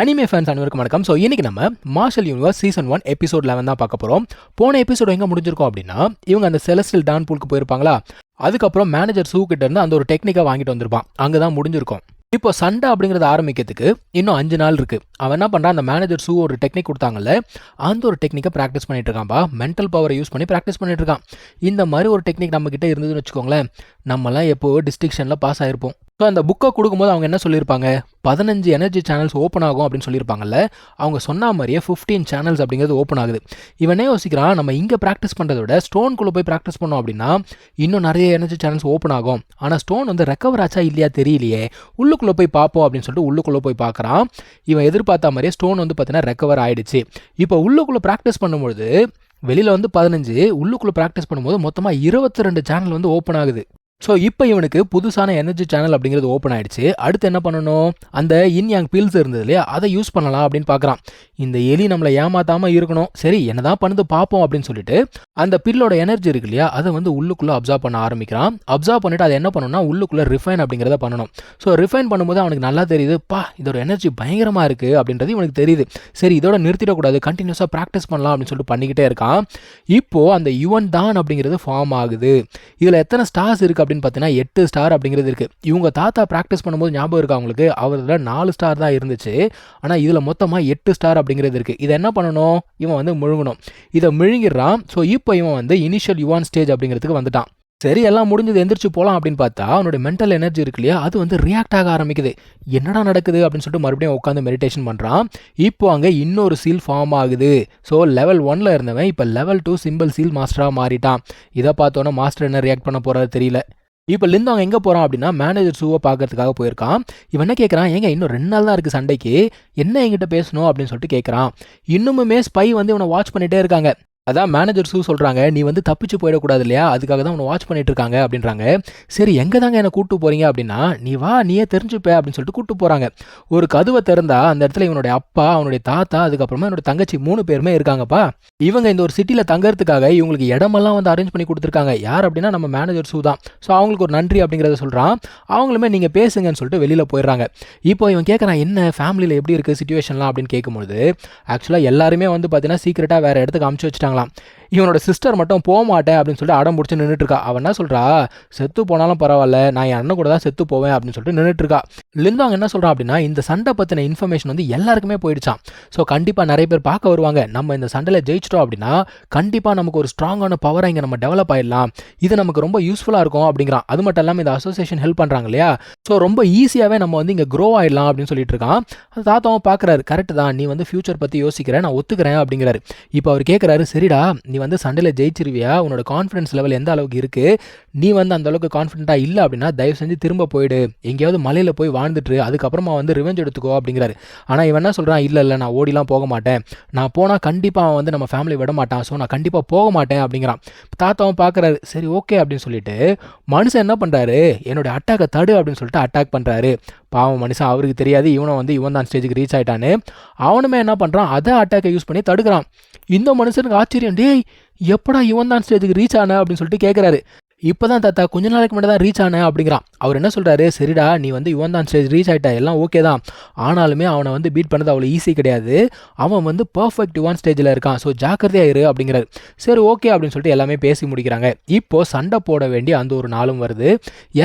Anime fans அனைவருக்கும் வணக்கம். So இன்னைக்கு நம்ம martial universe season one episode eleven தான் பார்க்க போகிறோம் போன எபிசோட் எங்கே முடிஞ்சிருக்கோம் அப்படின்னா இவங்க அந்த செலஸ்டில் டான் பூலுக்கு போயிருப்பாங்களா? அதுக்கப்புறம் மேனேஜர் சூ கிட்ட இருந்து அந்த ஒரு டெக்னிக்காக வாங்கிட்டு வந்திருப்பான். அங்கே தான் முடிஞ்சிருக்கும். இப்போ சண்டை அப்படிங்கிறது ஆரம்பிக்கிறதுக்கு இன்னும் அஞ்சு நாள் இருக்கு. அவன் என்ன பண்ணுறான் அந்த மேனேஜர் சூ ஒரு டெக்னிக் கொடுத்தாங்கல்ல அந்த ஒரு டெக்னிக்கை ப்ராக்டிஸ் பண்ணிட்டு இருக்கான்பா மென்டல் பவரை யூஸ் பண்ணி ப்ராக்டிஸ் பண்ணிட்டு இருக்கான். இந்த மாதிரி ஒரு டெக்னிக் நம்மக்கிட்ட இருந்ததுன்னு வச்சுக்கோங்களேன் நம்மலாம் எப்போ டிஸ்ட்ரிக்ஷனில் பாஸ் ஆயிருப்போம். ஸோ அந்த புக்கை கொடுக்கும்போது அவங்க என்ன சொல்லியிருப்பாங்க? பதினஞ்சு எனர்ஜி சேனல்ஸ் ஓப்பன் ஆகும் அப்படின்னு சொல்லியிருப்பாங்கல்ல அவங்க சொன்ன மாதிரியே ஃபிஃப்டீன் சேனல்ஸ் அப்படிங்கிறது ஓப்பன் ஆகுது. இவனே யோசிக்கிறான் நம்ம இங்கே ப்ராக்டிஸ் பண்ணுறத விட ஸ்டோன்குள்ளே போய் ப்ராக்டிஸ் பண்ணோம் அப்படின்னா இன்னும் நிறைய எனர்ஜி சேனல்ஸ் ஓப்பன் ஆகும். ஆனால் ஸ்டோன் வந்து ரெக்கவர் ஆச்சா இல்லையா தெரியலையே. உள்ளுக்குள்ளே போய் பார்ப்போம் அப்படின்னு சொல்லிட்டு உள்ளுக்குள்ளே போய் பார்க்குறான். இவன் எதிர்பார்த்த மாதிரியே ஸ்டோன் வந்து பார்த்தீங்கன்னா ரெக்கவர் ஆகிடுச்சு இப்போ உள்ளுக்குள்ளே ப்ராக்டிஸ் பண்ணும்பொழுது வெளியில் வந்து பதினஞ்சு உள்ளுக்குள்ளே ப்ராக்டிஸ் பண்ணும்போது மொத்தமாக இருபத்தி ரெண்டு சேனல் வந்து ஓப்பன் ஆகுது. ஸோ இப்போ இவனுக்கு புதுசான எனர்ஜி சேனல் அப்படிங்கிறது ஓப்பன் ஆயிடுச்சு. அடுத்து என்ன பண்ணணும்? அந்த இன் யாங் பில்ஸ் இருந்தது இல்லையா? அதை யூஸ் பண்ணலாம் அப்படின்னு பார்க்குறான். இந்த எலி நம்மளை ஏமாத்தாமல் இருக்கணும். சரி என்னதான் பண்ணுது பார்ப்போம் அப்படின்னு சொல்லிட்டு அந்த பில்லோட எனர்ஜி இருக்கு இல்லையா? அதை வந்து உள்ளுக்குள்ளே அப்சர்வ் பண்ண ஆரம்பிக்கிறான். அப்சர்வ் பண்ணிட்டு அதை என்ன பண்ணணும்னா உள்ளுக்குள்ளே ரிஃபைன் அப்படிங்கிறத பண்ணணும். ஸோ ரிஃபைன் பண்ணும்போது அவனுக்கு நல்லா தெரியுது பா இதோட எனர்ஜி பயங்கரமாக இருக்குது அப்படின்றது இவனுக்கு தெரியுது. சரி இதோட நிறுத்திடக்கூடாது கண்டினியூஸாக ப்ராக்டிஸ் பண்ணலாம் அப்படின்னு சொல்லிட்டு பண்ணிக்கிட்டே இருக்கான். இப்போது அந்த யுவன் தான் அப்படிங்கிறது ஃபார்ம் ஆகுது. இதில் எத்தனை ஸ்டார்ஸ் இருக்குது அப்படின்னு பார்த்தீங்கன்னா எட்டு ஸ்டார் அப்படிங்கிறது இருக்குது இவங்க தாத்தா ப்ராக்டிஸ் பண்ணும்போது ஞாபகம் இருக்கா அவங்களுக்கு அவரில் நாலு ஸ்டார் தான் இருந்துச்சு. ஆனால் இதில் மொத்தமாக எட்டு ஸ்டார் அப்படிங்கிறது இருக்குது இதை என்ன பண்ணணும்? இவன் வந்து முழுங்கணும் இதை முழுங்கிடுறான். ஸோ இப்போ இவன் வந்து இனிஷியல் யுவான் ஸ்டேஜ் அப்படிங்கிறதுக்கு வந்துட்டான். சரி எல்லாம் முடிஞ்சது எந்திரிச்சு போகலாம் அப்படின்னு பார்த்தா அவனுடைய மென்டல் எனர்ஜி இருக்கு இல்லையா? அது வந்து ரியாக்ட் ஆக ஆரம்பிக்குது. என்னடா நடக்குது அப்படின்னு சொல்லிட்டு மறுபடியும் உட்காந்து மெடிடேஷன் பண்ணுறான் இப்போ அங்கே இன்னொரு சீல் ஃபார்ம் ஆகுது. ஸோ லெவல் ஒன்ல இருந்தவன் இப்போ லெவல் டூ சிம்பிள் சீல் மாஸ்டராக மாறிட்டான். இதை பார்த்தோன்னே மாஸ்டர் என்ன ரியாக்ட் பண்ண போகிறது தெரியல. இப்போ லிந்து அவன் எங்கே போகிறான் அப்படின்னா மேனேஜர் ஷூவை பார்க்கறதுக்காக போயிருக்கான். இவன் என்ன கேட்குறான் ஏங்க இன்னும் ரெண்டு நாள் தான் இருக்குது சண்டைக்கு. என்ன என்கிட்ட பேசணும் அப்படின்னு சொல்லிட்டு கேட்குறான் இன்னுமுமே ஸ்பை வந்து இவனை வாட்ச் பண்ணிகிட்டே இருக்காங்க. அதான் மேனேஜர் சூ சொல்கிறாங்க நீ வந்து தப்பிச்சு போயிடக்கூடாது இல்லையா அதுக்காக தான் உன்னை வாட்ச் பண்ணிட்டு இருக்காங்க அப்படின்றாங்க. சரி எங்கே தாங்க என்னை கூட்டு போகிறீங்க அப்படின்னா நீ வா நீயே தெரிஞ்சுப்ப அப்படின்னு சொல்லிட்டு கூப்பிட்டு போகிறாங்க ஒரு கதவை திறந்தா அந்த இடத்துல இவனுடைய அப்பா அவனுடைய தாத்தா அதுக்கப்புறமா என்னோட தங்கச்சி மூணு பேருமே இருக்காங்கப்பா. இவங்க இந்த ஒரு சிட்டியில் தங்கறதுக்காக இவங்களுக்கு இடமெல்லாம் வந்து அரேஞ்ச் பண்ணி கொடுத்துருக்காங்க. யார் அப்படின்னா நம்ம மேனேஜர் சூ தான். ஸோ அவங்களுக்கு ஒரு நன்றி அப்படிங்கிறத சொல்கிறான் அவங்களுமே நீங்கள் பேசுங்கன்னு சொல்லிட்டு வெளியில் போயிடுறாங்க. இப்போ இவன் கேட்குறான் என்ன ஃபேமிலியில் எப்படி இருக்குது சுச்சுவேஷன்லாம் அப்படின்னு கேட்கும்போது ஆக்சுவலாக எல்லாருமே வந்து பார்த்தீங்கன்னா சீக்கிரட்டாக வேறு இடத்துக்கு அமுச்சு வச்சுட்டாங்களாம் இவனோட சிஸ்டர் மட்டும் போக மாட்டேன் அப்படின்னு சொல்லிட்டு அடம் பிடிச்சி நின்றுட்டு இருக்கா அவன் என்ன சொல்கிறா செத்து போனாலும் பரவாயில்ல. நான் என் அண்ணன் கூட தான் செத்து போவேன் அப்படின்னு சொல்லிட்டு நின்றுட்டு இருக்கா லிந்து அவங்க என்ன சொல்கிறான் அப்படின்னா இந்த சண்டை பற்றின இன்ஃபர்மேஷன் வந்து எல்லாருக்குமே போயிடுச்சான் ஸோ கண்டிப்பாக நிறைய பேர் பார்க்க வருவாங்க. நம்ம இந்த சண்டையில் ஜெயிச்சிட்டோம் அப்படின்னா கண்டிப்பாக நமக்கு ஒரு ஸ்ட்ராங்கான பவரை இங்கே நம்ம டெவலப் ஆயிடலாம். இது நமக்கு ரொம்ப யூஸ்ஃபுல்லாக இருக்கும் அப்படிங்கிறான். அது மட்டும் இல்லாமல் இந்த அசோசியேஷன் ஹெல்ப் பண்ணுறாங்க இல்லையா? ஸோ ரொம்ப ஈஸியாகவே நம்ம வந்து இங்கே க்ரோ ஆயிடலாம் அப்படின்னு சொல்லிட்டு இருக்கான். அது தாத்தாவும் பார்க்குறாரு கரெக்ட் தான். நீ வந்து ஃபியூச்சர் பற்றி யோசிக்கிறேன் நான் ஒத்துக்கிறேன் அப்படிங்கிறாரு. இப்போ அவர் கேட்குறாரு சரிடா நீ வந்து சண்டையில் ஜெயிச்சிருவியா? உன்னோட கான்ஃபிடன்ஸ் லெவல் எந்த அளவுக்கு இருக்குது நீ வந்து அந்த அளவுக்கு கான்ஃபிடென்ட்டாக இல்லை அப்படின்னா தயவு செஞ்சு திரும்ப போயிடு. எங்கேயாவது மலையில் போய் வாழ்ந்துட்டு அதுக்கப்புறமா வந்து ரிவெஞ்ச் எடுத்துக்கோ அப்படிங்கிறாரு. ஆனால் இவன் என்ன சொல்கிறான் இல்லை இல்லை நான் ஓடிலாம் போக மாட்டேன். நான் போனால் கண்டிப்பாக அவன் வந்து நம்ம ஃபேமிலி விட மாட்டான். ஸோ நான் கண்டிப்பாக போக மாட்டேன் அப்படிங்கிறான். தாத்தாவும் பார்க்குறாரு சரி ஓகே அப்படின்னு சொல்லிட்டு மனுஷன் என்ன பண்ணுறாரு என்னோட அட்டாக்கை தடு அப்படின்னு சொல்லிட்டு அட்டாக் பண்ணுறாரு பாவம் மனுஷன் அவருக்கு தெரியாது இவனை வந்து இவன் தான் ஸ்டேஜுக்கு ரீச் ஆகிட்டான்னு அவனுமே என்ன பண்ணுறான் அதை அட்டாக்கை யூஸ் பண்ணி தடுக்கிறான். இந்த மனுஷனுக்கு ஆச்சரியம் டேய் எப்படா இவன் தான் ஸ்டேஜுக்கு ரீச் ஆன? அப்படின்னு சொல்லிட்டு கேட்குறாரு இப்போ தான் தாத்தா கொஞ்ச நாளைக்கு முன்னாடி தான் ரீச் ஆனேன் அப்படிங்கிறான். அவர் என்ன சொல்கிறாரு சரிடா நீ வந்து இவன் தான் ஸ்டேஜ் ரீச் ஆகிட்டா எல்லாம் ஓகே தான். ஆனாலுமே அவனை வந்து பீட் பண்ணது அவ்வளோ ஈஸி கிடையாது. அவன் வந்து பர்ஃபெக்ட் ஒன் ஸ்டேஜில் இருக்கான். ஸோ ஜாக்கிரதையாக இரு அப்படிங்கிறாரு. சரி ஓகே அப்படின்னு சொல்லிட்டு எல்லாமே பேசி முடிக்கிறாங்க. இப்போது சண்டை போட வேண்டிய அந்த ஒரு நாளும் வருது.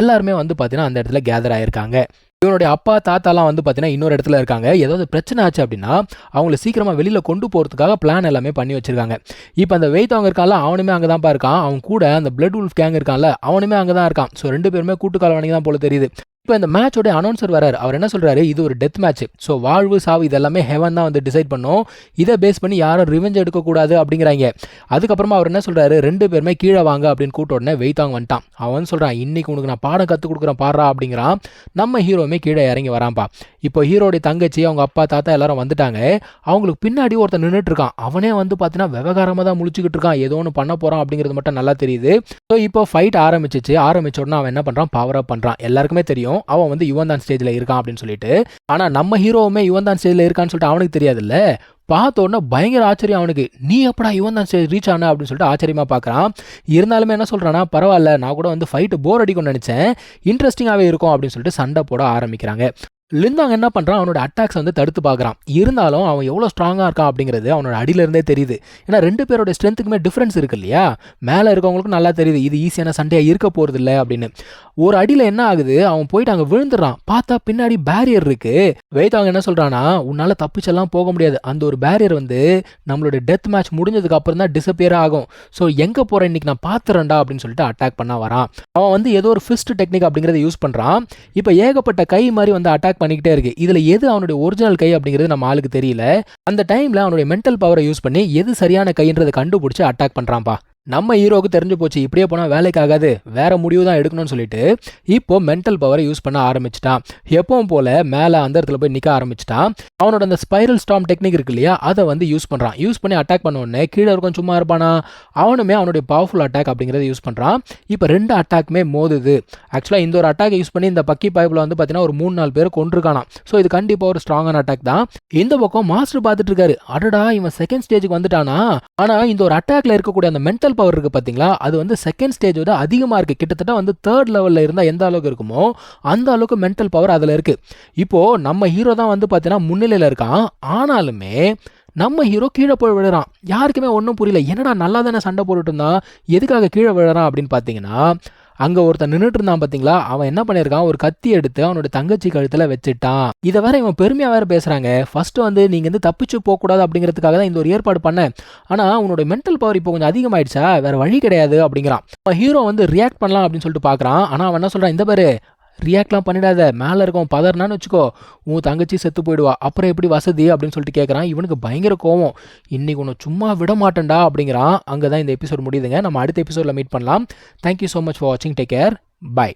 எல்லாருமே வந்து பார்த்தீங்கன்னா அந்த இடத்துல கேதர் ஆகிருக்காங்க இவனுடைய அப்பா தாத்தாலாம் வந்து பார்த்தீங்கன்னா இன்னொரு இடத்துல இருக்காங்க. ஏதாவது பிரச்சனை ஆச்சு அப்படின்னா அவங்கள சீக்கிரமாக வெளியில் கொண்டு போகிறதுக்காக பிளான் எல்லாமே பண்ணி வச்சிருக்காங்க. இப்போ அந்த வெயிட் அவங்க இருக்கான்ல அவனுமே அங்கே தான்ப்பா இருக்கான். அவன் கூட அந்த பிளட் உல்ஃப் கேங் இருக்கான்ல அவனுமே அங்கே தான் இருக்கான். ஸோ ரெண்டு பேருமே கூட்டுக்கால வணங்கி தான் போல தெரியுது. இப்போ இந்த மேட்சோட அனௌன்சர் வரார். அவர் என்ன சொல்கிறாரு இது ஒரு டெத் மேட்ச் ஸோ வாழ்வு சாவு இதெல்லாமே ஹெவன் தான் வந்து டிசைட் பண்ணும். இதை பேஸ் பண்ணி யாரும் ரிவெஞ்ச் எடுக்கக்கூடாது அப்படிங்கிறாங்க. அதுக்கப்புறமா அவர் என்ன சொல்கிறாரு ரெண்டு பேருமே கீழே வாங்க அப்படின்னு கூட்ட உடனே வெயித்தாங்க வந்துட்டான். அவன் சொல்கிறான் இன்றைக்கி உனக்கு நான் பாடம் கற்றுக் கொடுக்குறேன் பாடுறா அப்படிங்கிறான். நம்ம ஹீரோவுமே கீழே இறங்கி வரான்ப்பா. இப்போ ஹீரோடைய தங்கச்சி அவங்க அப்பா தாத்தா எல்லாரும் வந்துட்டாங்க. அவங்களுக்கு பின்னாடி ஒருத்தன் நின்றுட்டு இருக்கான். அவனே வந்து பார்த்தீங்கன்னா விவகாரமாக தான் முழிச்சுக்கிட்டு இருக்கான். ஏதோ ஒன்று பண்ண போகிறான் அப்படிங்கிறது மட்டும் நல்லா தெரியுது. ஸோ இப்போ ஃபைட் ஆரம்பிச்சிச்சு. ஆரம்பிச்ச உடனே அவன் என்ன பண்ணுறான் பவர் அப் பண்ணுறான் எல்லாருக்குமே தெரியும். அவன் வந்து யுவன் தான் ஸ்டேஜில் இருக்கான் அப்படின்னு சொல்லிட்டு. ஆனால் நம்ம ஹீரோவுமே யுவன் தான் ஸ்டேஜில் இருக்கான்னு சொல்லிட்டு அவனுக்கு தெரியாதுல்ல? பார்த்த உடனே பயங்கர ஆச்சரியம் அவனுக்கு. நீ எப்படா இவன் தான் ஸ்டேஜ் ரீச் ஆன? அப்படின்னு சொல்லிட்டு ஆச்சரியமாக பார்க்குறான். இருந்தாலுமே என்ன சொல்கிறான்னா பரவாயில்ல நான் கூட வந்து ஃபைட்டு போர் அடிக்கும்னு நினச்சேன். இன்ட்ரெஸ்டிங்காகவே இருக்கும். அப்படின்னு சொல்லிட்டு சண்டை போட ஆரம்பிக்கிறாங்க. லிந்தாங் என்ன பண்ணுறான் அவனோட அட்டாக்ஸ் வந்து தடுத்து பார்க்குறான். இருந்தாலும் அவன் எவ்வளோ ஸ்ட்ராங்காக இருக்கான் அப்படிங்கிறது அவனோட அடியிலேருந்தே தெரியுது. ஏன்னா ரெண்டு பேரோட ஸ்ட்ரென்த்துக்குமே டிஃப்ரென்ஸ் இருக்கு இல்லையா? மேலே இருக்கவங்களுக்கும் நல்லா தெரியுது. இது ஈஸியான சண்டையாக இருக்க போகிறது இல்லை அப்படின்னு. ஒரு அடியில் என்ன ஆகுது? அவன் போயிட்டு அங்கே விழுந்துடுறான். பார்த்தா பின்னாடி பேரியர் இருக்குது வேதாங்க என்ன சொல்கிறான்னா உன்னால் தப்பிச்செல்லாம் போக முடியாது. அந்த ஒரு பேரியர் வந்து நம்மளோட டெத் மேட்ச் முடிஞ்சதுக்கு அப்புறம் தான் டிசப்பியர் ஆகும். ஸோ எங்கே போகிறேன் இன்னைக்கு நான் பார்த்துறேன்டா அப்படின்னு சொல்லிட்டு அட்டாக் பண்ண வரான். அவன் வந்து ஏதோ ஒரு ஃபிஸ்ட் டெக்னிக் அப்படிங்கிறத யூஸ் பண்ணுறான் இப்போ ஏகப்பட்ட கை மாதிரி வந்து அட்டாக் பண்ணிக்கிட்டே இருக்கு. இதில் எது அவனுடைய ஒரிஜினல் கை அப்படிங்கிறது நம்ம ஆளுக்கு தெரியல. அந்த டைமில் அவனுடைய மென்டல் பவரை யூஸ் பண்ணி எது சரியான கைன்றதை கண்டுபிடிச்சி அட்டாக் பண்ணுறான்ப்பா நம்ம ஹீரோவுக்கு தெரிஞ்சு போச்சு இப்படியே போனால் வேலைக்கு ஆகாது வேற முடிவு தான் எடுக்கணும்னு சொல்லிட்டு இப்போ மென்டல் பவரை யூஸ் பண்ண ஆரம்பிச்சிட்டான். எப்பவும் போல மேலே அந்த இடத்துல போய் நிற்க ஆரம்பிச்சிட்டான். அவனோட அந்த ஸ்பைரல் ஸ்டாம் டெக்னிக் இருக்கு இல்லையா அதை வந்து யூஸ் பண்ணுறான் யூஸ் பண்ணி அட்டாக் பண்ண உடனே கீழே இருக்கும் சும்மா இருப்பானா? அவனுமே அவனுடைய பவர்ஃபுல் அட்டாக் அப்படிங்கிறத யூஸ் பண்ணுறான் இப்போ ரெண்டு அட்டாக்குமே மோதுது. ஆக்சுவலாக இந்த ஒரு அட்டாக் யூஸ் பண்ணி இந்த பக்கி பைப்பில் வந்து பார்த்தீங்கன்னா ஒரு மூணு நாலு பேர் கொண்டிருக்கானா ஸோ இது கண்டிப்பாக ஒரு ஸ்ட்ராங்கான அட்டாக் தான். இந்த பக்கம் மாஸ்டர் பார்த்துட்டு இருக்காரு. அடடா இவன் செகண்ட் ஸ்டேஜுக்கு வந்துட்டானா? ஆனால் இந்த ஒரு அட்டாக்ல இருக்கக்கூடிய அந்த மென்டல் பவர் இருக்குது பார்த்தீங்களா அது வந்து செகண்ட் ஸ்டேஜ் விட அதிகமாக இருக்குது கிட்டத்தட்ட வந்து தேர்ட் லெவலில் இருந்தால் எந்த அளவுக்கு இருக்குமோ அந்த அளவுக்கு மென்டல் பவர் அதில் இருக்குது இப்போது நம்ம ஹீரோ தான் வந்து பார்த்தீங்கன்னா முன்னிலையில் இருக்கான். ஆனாலுமே நம்ம ஹீரோ கீழே போய் விழுறான். யாருக்குமே ஒன்றும் புரியல. என்னடா நல்லா தானே சண்டை போட்டுட்டு இருந்தான். எதுக்காக கீழே விழுறான் அப்படின்னு பார்த்தீங்கன்னா அங்கே ஒருத்தன் நின்றுட்டு இருந்தான் பார்த்தீங்களா அவன் என்ன பண்ணியிருக்கான்? ஒரு கத்தி எடுத்து அவனோட தங்கச்சி கழுத்தில் வச்சுட்டான். இதை வேற இவன் பெருமையாக வேற பேசுகிறாங்க ஃபர்ஸ்ட் வந்து நீங்கள் வந்து தப்பிச்சு போகக்கூடாது அப்படிங்கிறதுக்காக தான் இந்த ஒரு ஏற்பாடு பண்ணேன். ஆனால் உன்னோட மென்டல் பவர் இப்போ கொஞ்சம் அதிகமாயிடுச்சா? வேற வழி கிடையாது அப்படிங்கிறான். ஹீரோ வந்து ரியாக்ட் பண்ணலாம் அப்படின்னு சொல்லிட்டு பார்க்குறான் ஆனால் அவன் என்ன சொல்கிறான் இந்த பேர் ரியாக்ட்லாம் பண்ணிடாத. மேலே இருக்கவன் பதறினான்னு வச்சுக்கோ. உன் தங்கச்சி செத்து போயிடுவா. அப்புறம் எப்படி வசதி அப்படின்னு சொல்லிட்டு கேட்குறான் இவனுக்கு பயங்கர கோவம். இன்னைக்கு உன்னை சும்மா விட மாட்டேன்டா அப்படிங்கிறான். அங்கே தான் இந்த எபிசோட் முடியுதுங்க. நம்ம அடுத்த எபிசோடில் மீட் பண்ணலாம். Thank you so much for வாட்சிங் டேக் கேர் பை